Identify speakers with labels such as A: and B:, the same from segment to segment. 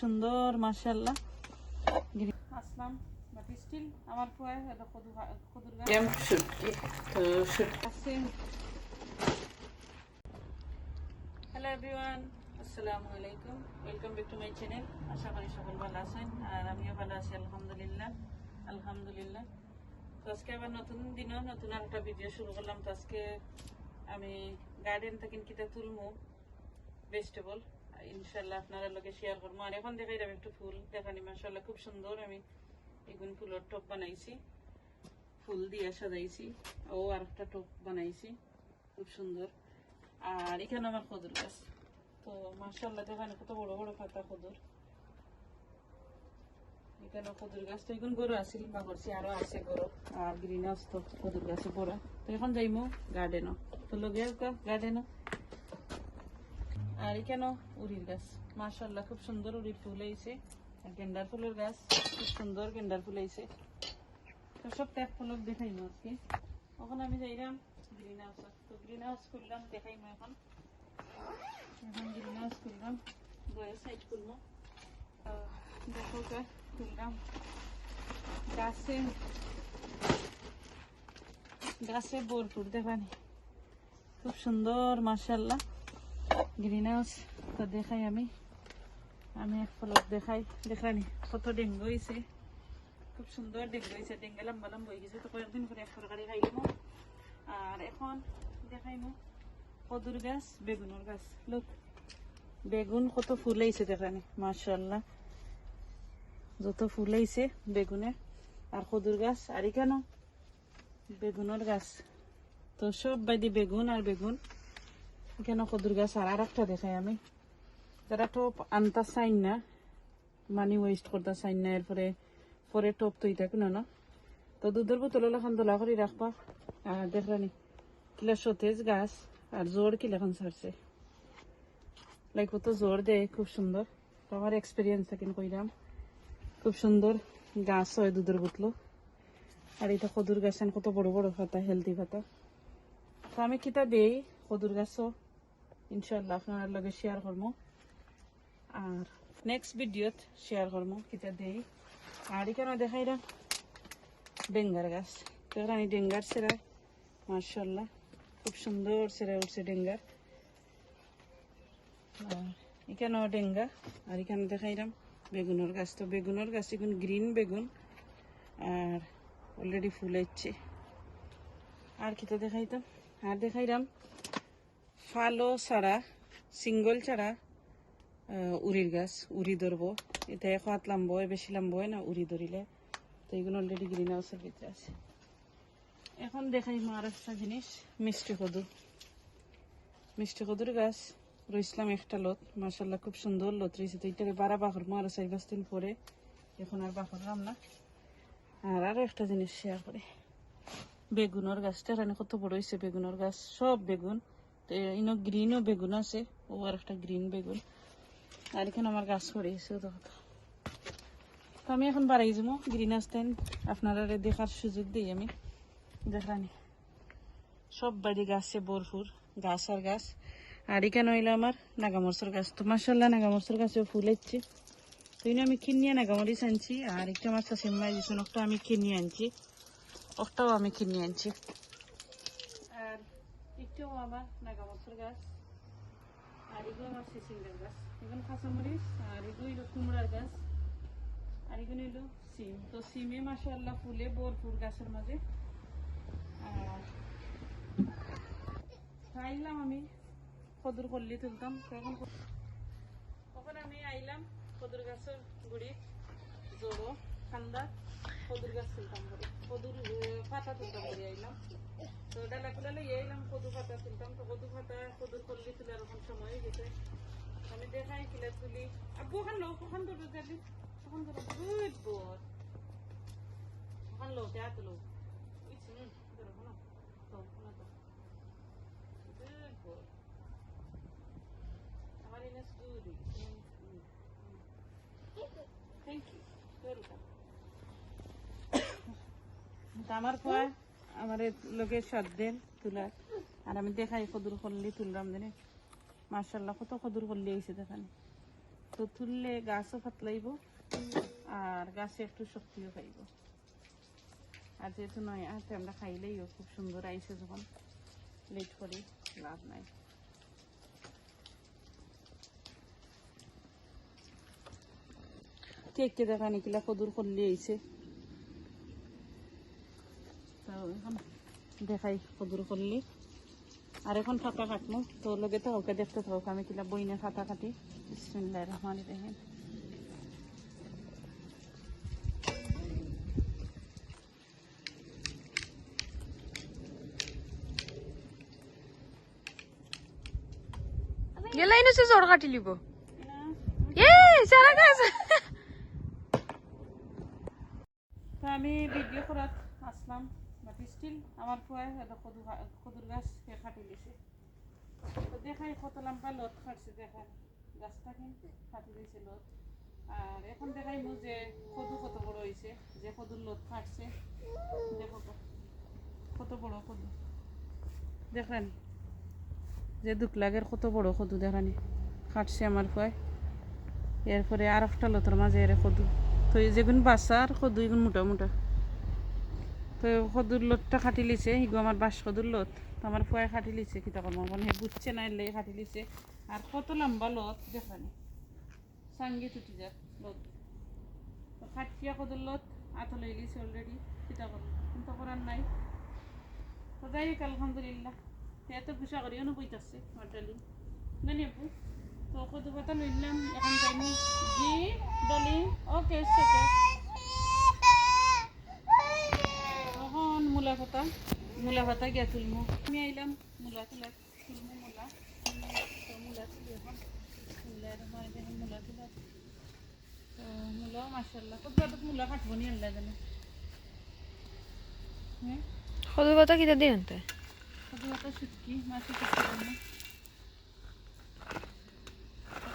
A: সুন্দর মাশাল্লাহ আসলাম but still আমার পোয়ায় এটা কদু কদুর আছে হ্যালো এভরিওয়ান আসসালামু আলাইকুম। Welcome back to my channel আশা করি সকল ভালো আছেন আর আমিও ভালো আছি আলহামদুলিল্লাহ। আলহামদুলিল্লাহ। তো আজকে আবার নতুন দিনও নতুন একটা ভিডিও শুরু করলাম। তো আজকে আমি গার্ডেন থেকে কিতা তুলমু ভেজিটেবল ইনশাল্লাহ আপনারা লোকে শেয়ার করব। আর এখন দেখাই যাবে একটু ফুল। দেখানি মাসাল্লাহ খুব সুন্দর। আমি এগুন ফুলের টপ বানাইছি। ফুল দিয়ে সাজাইছি। ও আর একটা টপ বানাইছি। খুব সুন্দর। আর এখানে আমার খদুর গাছ। তো মার্শাল্লাহ দেখানে, কত বড় বড় পাতা খদুর এখানে খদুর গাছ। তো এখন গরু আসিল বা করছি আরও আছে গরু। আর গ্রিন হাউস তো খদুর গাছে তো এখন যাইমু গার্ডেনও তো লগে গার্ডেনও আর এখানেও উড়ির গাছ? মার্শাল্লাহ খুব সুন্দর উড়ির ফুল হয়েছে। আর গেন্ডার ফুলের গাছ, খুব সুন্দর গেন্ডার ফুল হয়েছে। তো সব ট্যাপ ফলক দেখাইমু আজকে। এখন আমি যাইলাম গ্রিন হাউস তো গ্রিন হাউস করলাম দেখাইমু এখন। এখন গ্রিন হাউস করলাম বয়ের সাইড করব দেখো করলাম গাছে গাছে ভরপুর দেখানি। খুব সুন্দর মার্শাল্লাহ গ্রিন হাউস তো দেখাই আমি। আমি এক ফলক দেখাই। দেখানি কত ডেঙ্গু হয়েছে খুব সুন্দর ডেঙ্গু হয়েছে ডেঙ্গে লম্বা লম্বা হয়ে গেছে। তো কয়েকদিন করে এক তরকারি খাইলাম। আর এখন দেখাইমু কদুর গাছ, বেগুনের গাছ। লোক, বেগুন কত ফুল হয়েছে দেখানি মার্শাল্লাহ যত ফুল হয়েছে বেগুনে আর কদুর গাছ, আর কেন বেগুনের গাছ। তো সব বাইদি বেগুন আর বেগুন। কেন কদুর গাছ আর একটা দেখাই আমি। যারা টপ আনতা চাইন না মানি ওয়েস্ট করতে চাইন না, এরপরে পরে টপ তৈ থাকো না না? তো দুধের বোতল এখন দোলা করে রাখবা। আর দেখলানি কিলা সতেজ গাছ আর জোর কিলাখন ছাড়ছে। লাইক কত জোর দেয় খুব সুন্দর। আমার এক্সপিরিয়েন্স থাকেন কইলাম খুব সুন্দর গাছ হয় দুধের বোতল। আর এটা কদুর গাছ কত বড় বড় পাতা হেলদি পাতা তো আমি কিতা দেই কদুর গাছও ইনশাল্লাহ আপনার লগে শেয়ার করব। আর নেক্সট ভিডিওত শেয়ার করব, কিতা দেই। আর এখানে দেখাই রা ডেঙ্গার গাছ। দেখলাম ডেঙ্গার সেরা মার্শাল্লাহ খুব সুন্দর সেরা উঠছে ডেঙ্গার। আর এখানেও ডেঙ্গা, আর এখানে দেখাইলাম বেগুনের গাছ। তো বেগুনের গাছ এখন গ্রিন বেগুন, আর অলরেডি ফুল হচ্ছে আর কিতা দেখাইতাম? আর দেখাইলাম ফালো ছাড়া, সিঙ্গল ছাড়া উড়ির গাছ উড়ি ধরবো। এটা এক হাত লাম্ব বেশি লাম্ব না উড়ি ধরিলে। তো এগুলো অলরেডি গ্রিন হাউসের ভিতরে আছে। এখন দেখাই আর একটা জিনিস, মিষ্টি কদু। মিষ্টি কদুর গাছ, রইসলাম একটা লত। মাসাল্লাহ খুব সুন্দর লত রয়েছে তো এটাকে বারা বাখর মো আরও চার দিন পরে এখন আর বাঘর বাখরলাম না। আর আরও একটা জিনিস শেয়ার করি। বেগুনের গাছটা, এখানে কত বড় হয়েছে বেগুনের গাছ? সব বেগুন। তো ইনো গ্রিনও বেগুন আছে। ও আর একটা গ্রিন বেগুন। আর এখানে আমার গাছ পড়েছে তো। তো আমি এখন বাড়াই যাব। গ্রিন আসতেন আপনারা দেখার সুযোগ দিই আমি। দেখানি। সব বাড়ি গাছে ভরপুর, গাছ আর গাছ। আর এখানে হইল আমার নাগামরসর গাছ। তো মাসাল্লাহ নাগামরসর গাছেও ফুল হচ্ছে। তো ইনো আমি কিনিয়ে নাগামরিচ আনছি। আর একটা আমার সেমাই দিয়েছেন একটা আমি কিনিয়ে আনছি। ওটাও আমি কিনে আনছি। একটাও আমার নাগামরসর গাছ, আর এগুলো আমার সিসিঙ্গার গাছ। এগুলো কাঁচামরিচ, আর এগুলো হইল কুমড়ার গাছ, আর এগুলো হইল সিম। তো সিমে মাসাল্লাহ ফুলে ভরপুর গাছের মাঝে। আর আইলাম আমি কদুর করলি তুলতাম। তখন তখন আমি আইলাম কদুর গাছের গুড়ি জোড়ো ঠান্ডা কদুর গাছ তুলতাম করি কদুর পাতা তুলতাম করি আইলাম। তো ডালা কুলালে আইলাম, কদু পাতা তুলতাম। তো কদু পাতা, কদুর করলি তুলে এরকম সময় গেছে। আমি দেখাই কিলা তুলি। আব্বু ওখান লো ওখান ধরো যাবি ওখান ধরো গুড বোর। ওখান লো তে তুলো ইচ্ছে ধরো তো। তো আমার এনে গুড থ্যাংক ইউ ওয়েলকাম আমার পর আমার লোকের সাধ্যের তুলার আর আমি দেখাই কদুর করলি, তুললাম জানি। মার্শাল্লাহ কত কদুর করলি আইসে দেখানি। তো তুললে গাছও পাতলাইব আর গাছে একটু শক্তিও পাইব। আর যেহেতু নয় হাতে আমরা খাইলেইও খুব সুন্দর আইসে যখন। লেট করি লাভ নাই। কেক কে দেখা নিকিলা কদুর করলে আইছে তো এখন দেখাই কদুর করলে। আর এখন ফাতা কাটমু তো লগে তো ওকে দেখতে থাকুক। আমি কিলা বইনে ফাতা কাটি বিসমিল্লাহ রহমান রহিম।
B: গেলাই নুসে জোর কাটি লিব। এ সারা গাছ।
A: তো আমি ভিডিও করাত আসলাম। বাট স্টিল আমার ফুয়ায় কদু কদুর গাছ সে কাটি দিছে। তো দেখাই কত লম্বা লত কাটছে দেখান গাছটা কিন্তু কাটি দিয়েছে লত আর এখন দেখাই মু যে কদু কত বড় হয়েছে যে কদুর লত কাটছে দেখো কত বড় কদু দেখলেন যে দুকলাগের কত বড় কদু দেখানি। কাটছে আমার ফুয়ায় এরপরে আর একটা লতর মাঝে এর কদু তো যেগুন বাচ্চা আর কদু এগুন মোটা মোটা। তো কদুর লতটা খাটি লিছে, হিগো আমার বাস কদুর লত তো আমার ফুয়ায় খাটি লিছে কি তখন মানে বুঝছে না এলে খাটি লিছে। আর কত লম্বা লত দেখানি। সাঙ্গে টুটি যাক লত তো খাটিয়া কদুর লত আত লই লিছে অলরেডি কিতা করব কিন্তু করার নাই। তো যাই হোক, আলহামদুলিল্লাহ। এত গুছা করিও না বইতাছে, আমার ডালি। না তো কদু পাতা লইলাম, এখন যাইনি। জি, ডলি। ওকে সেকে এখন মূলা পাতা গিয়া তুলমু আমি আইলাম মূলা তুলা তুলমু মূলা মূলা তুলি এখন মূলা এখন মূলা তুলা তো মূলাও মাসাল্লাহ কত মূলা কাটবো নি আল্লাহ জানে
B: সদু পাতা কিটা দিয়ে আনতে
A: কত পাতা শুটকি মাছি শুটকি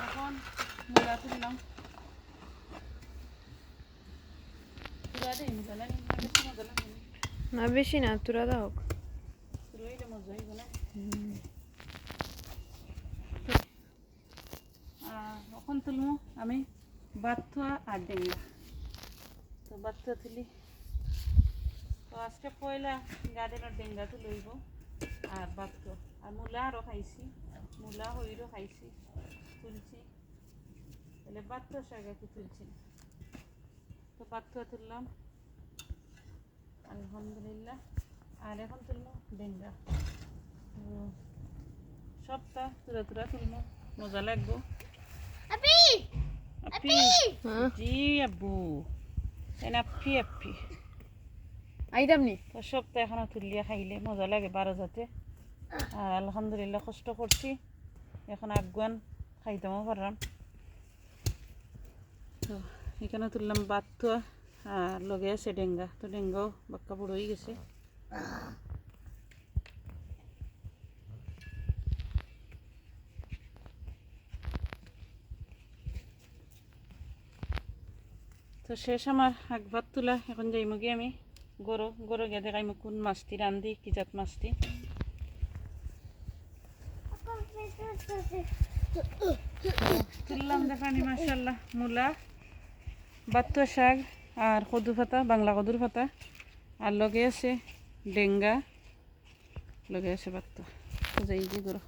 A: এখন মূলা তুললাম তুলা না।
B: বেশি না, তোরা দাও।
A: এখন তুলমু, আমি বাথুয়া আর ডেঙ্গা। তো বাথুয়া তুলি। তো আজকে পয়লা গার্ডেনের ডেঙ্গা তো লইব আর বাথুয়া। আর মূলা আরও খাইছি, মূলা, হইরও খাইছি, তুলছি। তাহলে বাথুয়া একটু তুলছি। তো বাথুয়া তুললাম। আলহামদুলিল্লাহ। আর এখন তুলবো ডেঙ্গা তো সবটা তুরা তুরা তুলবো মজা লাগবো। আপি!
B: হ্যাঁ?
A: জি আব্বু। এন আপি আপি।
B: আইতাম নি?
A: তো সবটা এখনও তুলিয়া খাইলে মজা লাগে বারো যাতে আর আলহামদুলিল্লাহ কষ্ট করছি। এখন আগুয়ান খাইতেও পারলাম। তো এখানে তুললাম বাতুয়া আর লগে আছে ডেঙ্গা। তো ডেঙ্গাও বাক্কা বড় হয়ে গেছে। তো শেষ আমার আগ ভাত তোলা, এখন যাইমু গিয়ে আমি। গরু গরু গিয়ে দেখাইমু কোন মাছটি রান্ধি কি জাত মাছটি। তুললাম দেখানি মাসাল্লাহ মূলা বাত্তুয়া শাক। আর কদু পাতা বাংলা কদুর পাতা। আর লগে আছে ডেঙ্গা লগে আছে বাত্তুয়া তো যাই যে গরু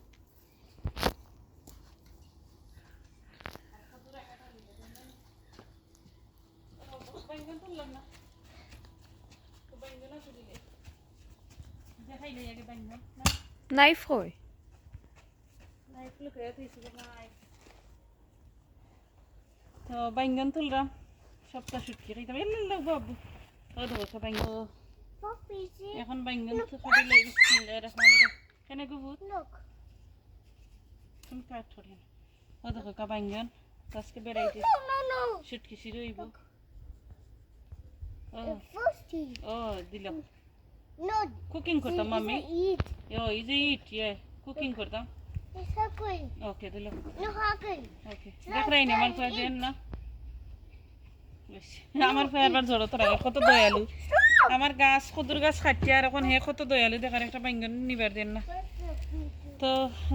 A: দেখাইলে আগে বাইঙ্গন না
B: নাইফ হয়
A: তো বাইঙ্গন তুললাম সপ্তাহ শুটকি খাইতাম এলে লাগবো আব্বু। ও দেখো বাইঙ্গন এখন বাইঙ্গন তো খাবি লাগি রহমানির রহিম কেন গবু তুমি কাট থরে ও দেখো কা বাইঙ্গন আজকে বেড়াইতে শুটকি শুরু হইব। ও। দিলাম কুকিং করতাম
C: eat.
A: ও এই ইট ইয়ে। কুকিং করতাম। ওকে দিলাম ওকে। দেখ রাই না আমার দেন না? আমার ফেয়ার বার জড়ো তোরা কত দয়ালু? আমার গাছ কদুর গাছ খাটি আর এখন হে কত দয়ালু দেখার একটা বাইঙ্গন নিবার দেন না। তো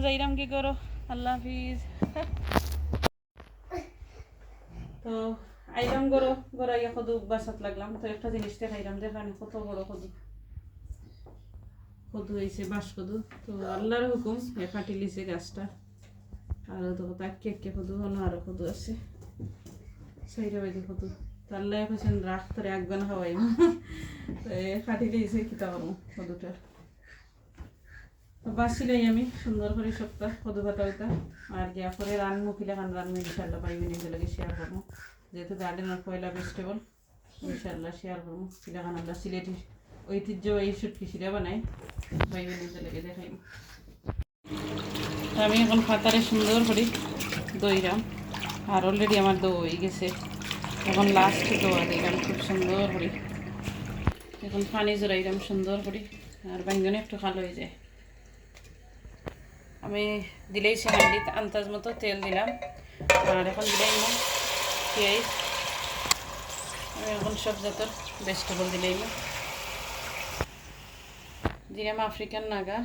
A: যাইরাম কি করো আল্লাহ হাফিজ। তো আইলাম গরো গড় আইয়া কদু বাসাত লাগলাম। তো, একটা জিনিস দেখাইলাম দেখানি কত বড় কদু কদু হয়েছে বাস কদু তো আল্লাহর হুকুম এ কাটি লিছে গাছটা। আর তো তাকে একে কদু হলো আরও কদু আছে। সেইটা বাইতে কদু তো আল্লাহ কেছেন রাখ তোরে একবার খাওয়াই তো কাটি দিয়েছে কিতা করব? কদুটা তো বাঁচিলাই আমি, সুন্দর করে সপ্তাহ কদু পাতা ওইটা আর গিয়া করে রানমু কিলা কান রানমু ইনশাল্লাহ পাইবি নিজে লাগে শেয়ার করব। যেহেতু গার্ডেনের পয়লা ভেজিটেবল ইনশাল্লাহ শেয়ার করব। কিলা কান আমরা সিলেটি ঐতিহ্য এই সুটকি সিরা বানাই, পাইবি নিজে লাগে দেখাইম আমি এখন খাতারে সুন্দর করে দইরাম আর অলরেডি আমার দো হয়ে গেছে। এখন লাস্ট দোয়া দিলাম খুব সুন্দর করে। এখন পানি জড়াইলাম সুন্দর করে, আর বাইঙ্গনে একটু খালো হয়ে যায়। আমি দিলেই সে হান্ডিত আন্দাজ মতো তেল দিলাম। আর এখন দিলেই না, পেঁয়াজ। আমি এখন সব জাতের ভেজিটেবল দিলেই না। দিলাম আফ্রিকান নাগা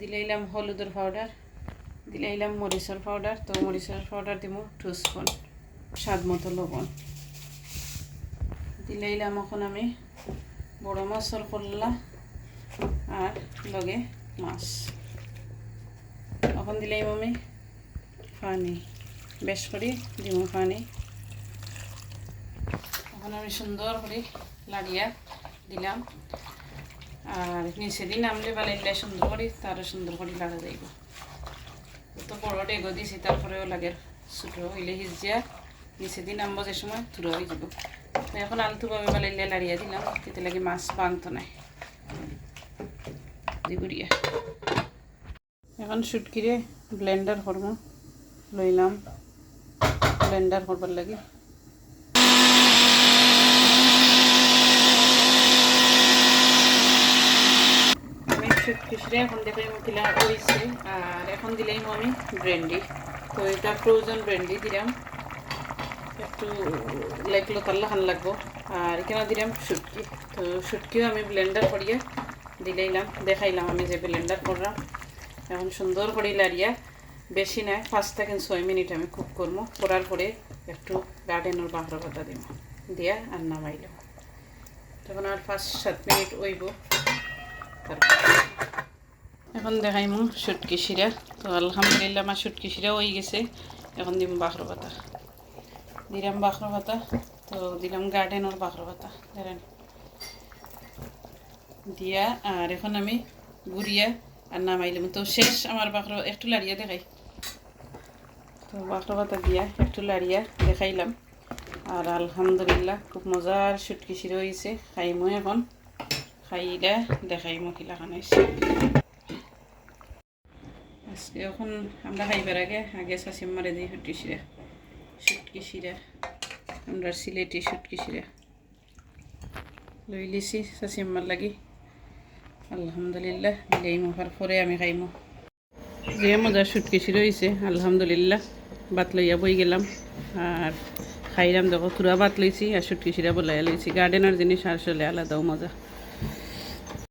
A: দিলাইলাম হলুদের পাউডার দিলাইলাম মরিচের পাউডার তো মরিচের পাউডার দিব টু স্পুন স্বাদ মতো লবণ। দিলাইলাম এখন আমি বড় মাছের কল্লা আর লগে মাছ। এখন দিলাম আমি পানি বেশ করে দিব পানি এখন আমি সুন্দর করে লাগিয়া দিলাম। আর নিচে দিন নামলে বালাইলে সুন্দর করে, তারও সুন্দর করে লাগা যাইব। তো ডেগো দিছি তারপরেও লাগে ছোটো হইলে সিজিয়া নিচে দিন আম যে সময় ধুরো হয়ে যাব। এখন আলতুভাবে বালাইলে লাড়িয়া দিলাম তেতে লাগে মাছ বাংতো নাই। দিগুড়িয়া এখন সুটকিরে ব্লেন্ডার করব, লইলাম ব্লেন্ডার করবার লাগে। শুটকিসরে এখন দেখাই মুখিলা হয়েছে আর এখন দিলাম আমি ব্রেন্ডি তো এটা ব্রেন্ডি দিলাম। একটু লাগল তাল্লা খান লাগবো। আর এখানে দিলাম শুটকি। তো শুটকিও আমি ব্লেন্ডার করিয়ে দিলাইলাম, দেখাইলাম আমি যে ব্লেন্ডার করলাম এখন সুন্দর করে লাড়িয়া, বেশি নয় পাঁচ থেকে ছয় মিনিট আমি কুক করব। করার পরে একটু গার্ডেনের বাহর পাতা দিব। দিয়া আর নামাইলাম। তখন আর পাঁচ সাত মিনিট ওইব তারপর এখন দেখাইমু সুটকি শিরা। তো আলহামদুলিল্লাহ আমার সুটকি শিরা হয়ে গেছে। এখন দিম বাখর পাতা। দিলাম বাখর পাতা। তো দিলাম গার্ডেনের বাখর পাতা। দেখেন দিয়া আর এখন আমি গুড়িয়া আর নামাইলাম। তো শেষ আমার বাখর, একটু লাড়িয়া দেখাই। তো বাখর পাতা দিয়া একটু লাড়িয়া দেখাইলাম। আর আলহামদুলিল্লাহ খুব মজার সুটকি শিরা হয়েছে। খাইমো এখন। খাইলে দেখাইমো কিলা খানাইছে আজকে এখন আমরা খাইবার আগে আগে শাসিম মারে দিই সুটকি শিরা। সুটকি শিরা। আমরা সিলেটি সুটকি শিরা। লই লিছি শাসিম্মার লাগি। আলহামদুলিল্লাহ দিলেই মোফার পরে আমি খাইমো। যে মজা সুটকি শিরা হয়েছে আলহামদুলিল্লাহ বাত লইয়া বই গেলাম। আর খাইলাম দেখো তুরা ভাত লইছি আর সুটকি শিরা বলাইয়া লইছি। গার্ডেনের জিনিস আর চলে আলাদাও মজা।